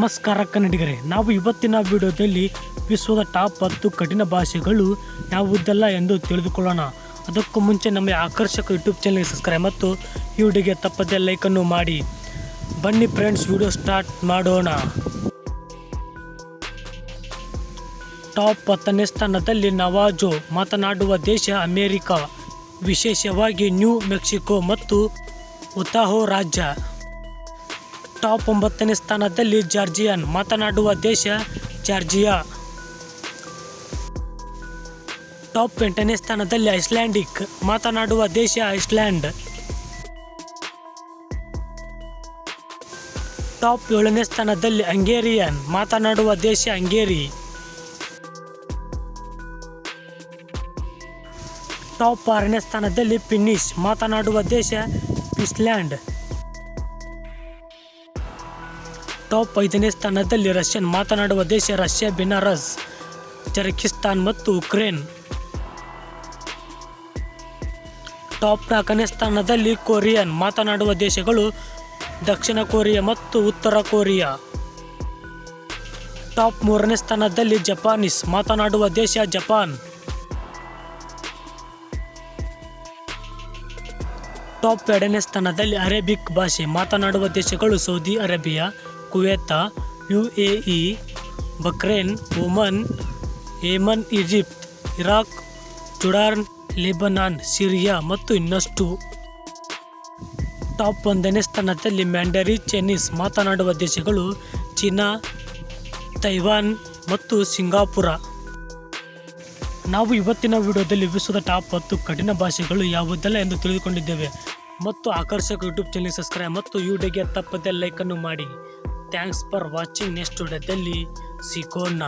ನಮಸ್ಕಾರ ಕನ್ನಡಿಗರೇ, ನಾವು ಇವತ್ತಿನ ವಿಡಿಯೋದಲ್ಲಿ ವಿಶ್ವದ ಟಾಪ್ ಹತ್ತು ಕಠಿಣ ಭಾಷೆಗಳು ಯಾವುದಲ್ಲ ಎಂದು ತಿಳಿದುಕೊಳ್ಳೋಣ. ಅದಕ್ಕೂ ಮುಂಚೆ ನಮ್ಮ ಆಕರ್ಷಕ ಯೂಟ್ಯೂಬ್ ಚಾನಲ್ಗೆ ಸಬ್ಸ್ಕ್ರೈಬ್ ಮತ್ತು ಈ ವಿಡಿಯೋಗೆ ತಪ್ಪದೆ ಲೈಕನ್ನು ಮಾಡಿ. ಬನ್ನಿ ಫ್ರೆಂಡ್ಸ್ ವಿಡಿಯೋ ಸ್ಟಾರ್ಟ್ ಮಾಡೋಣ. ಟಾಪ್ ಹತ್ತನೇ ಸ್ಥಾನದಲ್ಲಿ ನವಾಜೋ ಮಾತನಾಡುವ ದೇಶ ಅಮೇರಿಕಾ, ವಿಶೇಷವಾಗಿ ನ್ಯೂ ಮೆಕ್ಸಿಕೋ ಮತ್ತು ಉತಾಹೋ ರಾಜ್ಯ. ಟಾಪ್ ಒಂಬತ್ತನೇ ಸ್ಥಾನದಲ್ಲಿ ಜಾರ್ಜಿಯನ್. ಮಾತನಾಡುವ ದೇಶ ಜಾರ್ಜಿಯಾ. ಟಾಪ್ ಎಂಟನೇ ಸ್ಥಾನದಲ್ಲಿ ಐಸ್ಲ್ಯಾಂಡಿಕ್. ಮಾತನಾಡುವ ದೇಶ ಐಸ್ಲ್ಯಾಂಡ್. ಟಾಪ್ ಏಳನೇ ಸ್ಥಾನದಲ್ಲಿ ಹಂಗೇರಿಯನ್. ಮಾತನಾಡುವ ದೇಶ ಹಂಗೇರಿ. ಟಾಪ್ ಆರನೇ ಸ್ಥಾನದಲ್ಲಿ ಫಿನ್ನಿಶ್. ಮಾತನಾಡುವ ದೇಶ ಫಿನ್ಲ್ಯಾಂಡ್ ಟಾಪ್ ಐದನೇ ಸ್ಥಾನದಲ್ಲಿ ರಷ್ಯನ್ ಮಾತನಾಡುವ ದೇಶ ರಷ್ಯಾ, ಬಿನಾರಸ್, ಜರ್ಕಿಸ್ತಾನ್ ಮತ್ತು ಉಕ್ರೇನ್. ಟಾಪ್ ನಾಲ್ಕನೇ ಸ್ಥಾನದಲ್ಲಿ ಕೊರಿಯನ್ ಮಾತನಾಡುವ ದೇಶಗಳು ದಕ್ಷಿಣ ಕೊರಿಯಾ ಮತ್ತು ಉತ್ತರ ಕೊರಿಯಾ. ಟಾಪ್ ಮೂರನೇ ಸ್ಥಾನದಲ್ಲಿ ಜಪಾನೀಸ್ ಮಾತನಾಡುವ ದೇಶ ಜಪಾನ್. ಟಾಪ್ ಎರಡನೇ ಸ್ಥಾನದಲ್ಲಿ ಅರೇಬಿಕ್ ಭಾಷೆ ಮಾತನಾಡುವ ದೇಶಗಳು Saudi Arabia Kuwait, U A E, Bahrain, Oman Yemen Egypt, Iraq, Jordan, Lebanon, Syria ಮತ್ತು ಇನ್ನಷ್ಟು. ಟಾಪ್ ಒಂದನೇ ಸ್ಥಾನದಲ್ಲಿ ಮ್ಯಾಂಡರಿ ಚೈನೀಸ್ ಮಾತನಾಡುವ ದೇಶಗಳು ಚೀನಾ, ತೈವಾನ್ ಮತ್ತು ಸಿಂಗಾಪುರ. ನಾವು ಇವತ್ತಿನ ವಿಡಿಯೋದಲ್ಲಿ ವಿಶ್ವದ ಟಾಪ್ ಹತ್ತು ಕಠಿಣ ಭಾಷೆಗಳು ಯಾವುದೆಲ್ಲ ಎಂದು ತಿಳಿದುಕೊಂಡಿದ್ದೇವೆ. ಮತ್ತು ಆಕರ್ಷಕ ಯೂಟ್ಯೂಬ್ ಚಾನಲ್ ಸಬ್ಸ್ಕ್ರೈಬ್ ಮತ್ತು ಈ ವಿಡಿಯೋಗೆ ತಪ್ಪದೆ ಲೈಕನ್ನು ಮಾಡಿ. ಥ್ಯಾಂಕ್ಸ್ ಫಾರ್ ವಾಚಿಂಗ್ ನೆಕ್ಸ್ಟ್ ವಿಡಿಯೋದಲ್ಲಿ ಸಿಗೋಣ